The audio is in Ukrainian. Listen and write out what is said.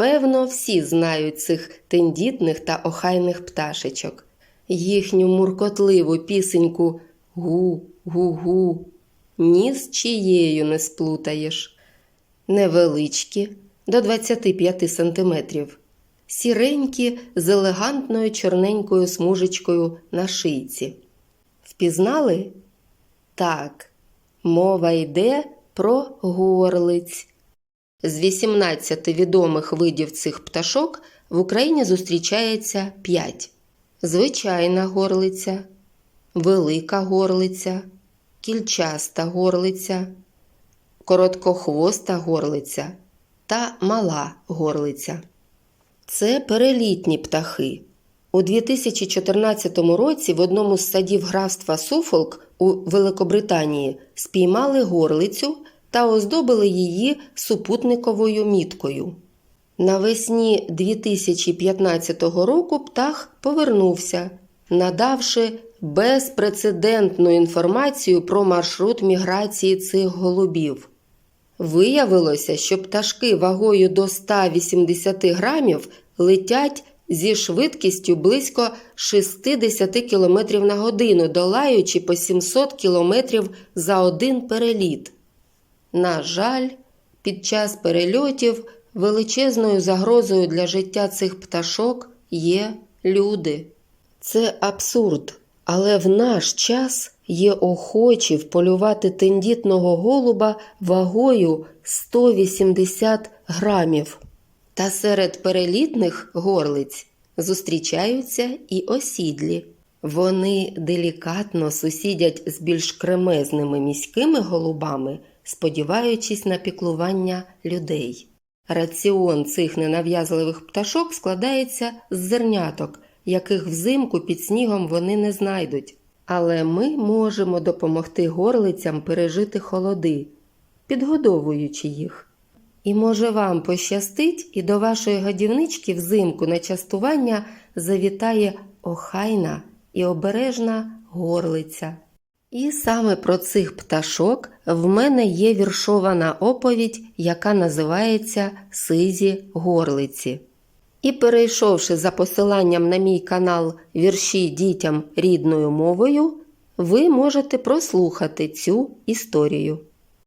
Певно, всі знають цих тендітних та охайних пташечок. Їхню муркотливу пісеньку гу-гу-гу ні з чиєю не сплутаєш. Невеличкі, до 25 сантиметрів, сіренькі з елегантною чорненькою смужечкою на шийці. Впізнали? Так, мова йде про горлиць. З 18 відомих видів цих пташок в Україні зустрічається 5. Звичайна горлиця, велика горлиця, кільчаста горлиця, короткохвоста горлиця та мала горлиця. Це перелітні птахи. У 2014 році в одному з садів графства Суфолк у Великобританії спіймали горлицю та оздобили її супутниковою міткою. Навесні 2015 року птах повернувся, надавши безпрецедентну інформацію про маршрут міграції цих голубів. Виявилося, що пташки вагою до 180 грамів летять зі швидкістю близько 60 км на годину, долаючи по 700 км за один переліт. На жаль, під час перельотів величезною загрозою для життя цих пташок є люди. Це абсурд, але в наш час є охочі вполювати тендітного голуба вагою 180 грамів. Та серед перелітних горлиць зустрічаються і осідлі. Вони делікатно сусідять з більш кремезними міськими голубами, сподіваючись на піклування людей. Раціон цих ненав'язливих пташок складається з зерняток, яких взимку під снігом вони не знайдуть. Але ми можемо допомогти горлицям пережити холоди, підгодовуючи їх. І може вам пощастить, і до вашої годівнички взимку на частування завітає охайна і обережна горлиця. І саме про цих пташок в мене є віршована оповідь, яка називається Сизі горлиці. І перейшовши за посиланням на мій канал Вірші дітям рідною мовою, ви можете прослухати цю історію.